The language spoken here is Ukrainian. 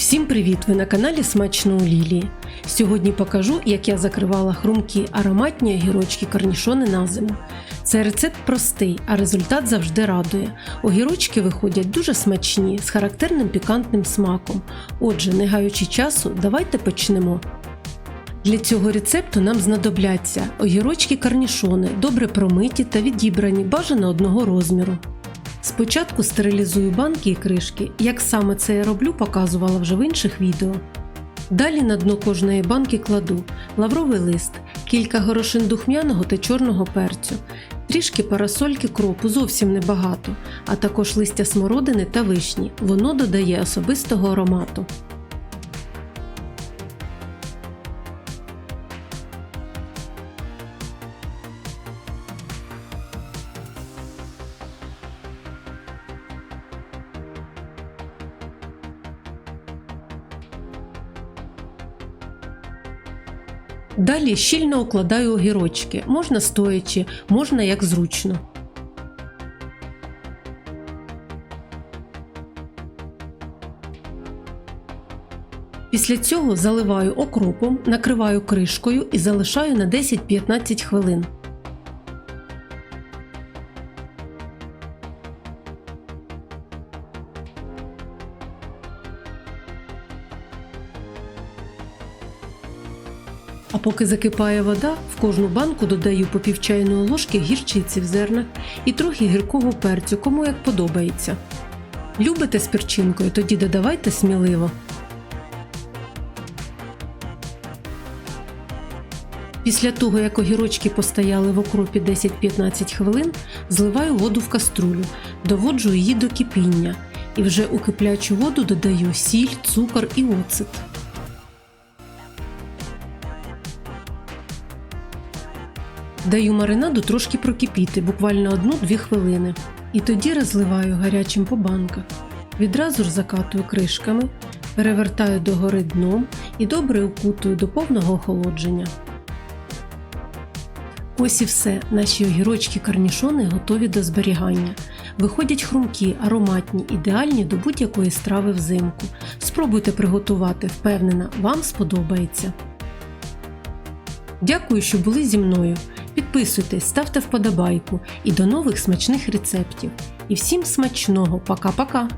Всім привіт! Ви на каналі Смачно у Лілії. Сьогодні покажу, як я закривала хрумкі ароматні огірочки корнішони на зиму. Це рецепт простий, а результат завжди радує. Огірочки виходять дуже смачні, з характерним пікантним смаком. Отже, не гаючи часу, давайте почнемо. Для цього рецепту нам знадобляться огірочки корнішони, добре промиті та відібрані, бажано одного розміру. Спочатку стерилізую банки і кришки. Як саме це я роблю, показувала вже в інших відео. Далі на дно кожної банки кладу лавровий лист, кілька горошин духмяного та чорного перцю, трішки парасольки кропу, зовсім небагато, а також листя смородини та вишні. Воно додає особистого аромату. Далі щільно укладаю огірочки, можна стоячи, можна як зручно. Після цього заливаю окропом, накриваю кришкою і залишаю на 10-15 хвилин. А поки закипає вода, в кожну банку додаю по пів чайної ложки гірчиці в зернах і трохи гіркого перцю, кому як подобається. Любите з перчинкою, тоді додавайте сміливо. Після того, як огірочки постояли в окропі 10-15 хвилин, зливаю воду в каструлю, доводжу її до кипіння і вже у киплячу воду додаю сіль, цукор і оцет. Даю маринаду трошки прокипіти, буквально 1-2 хвилини. І тоді розливаю гарячим по банках. Відразу ж закатую кришками, перевертаю догори дном і добре укутую до повного охолодження. Ось і все. Наші огірочки корнішони готові до зберігання. Виходять хрумкі, ароматні, ідеальні до будь-якої страви взимку. Спробуйте приготувати, впевнена, вам сподобається. Дякую, що були зі мною. Підписуйтесь, ставте вподобайку і до нових смачних рецептів. І всім смачного! Пока-пока!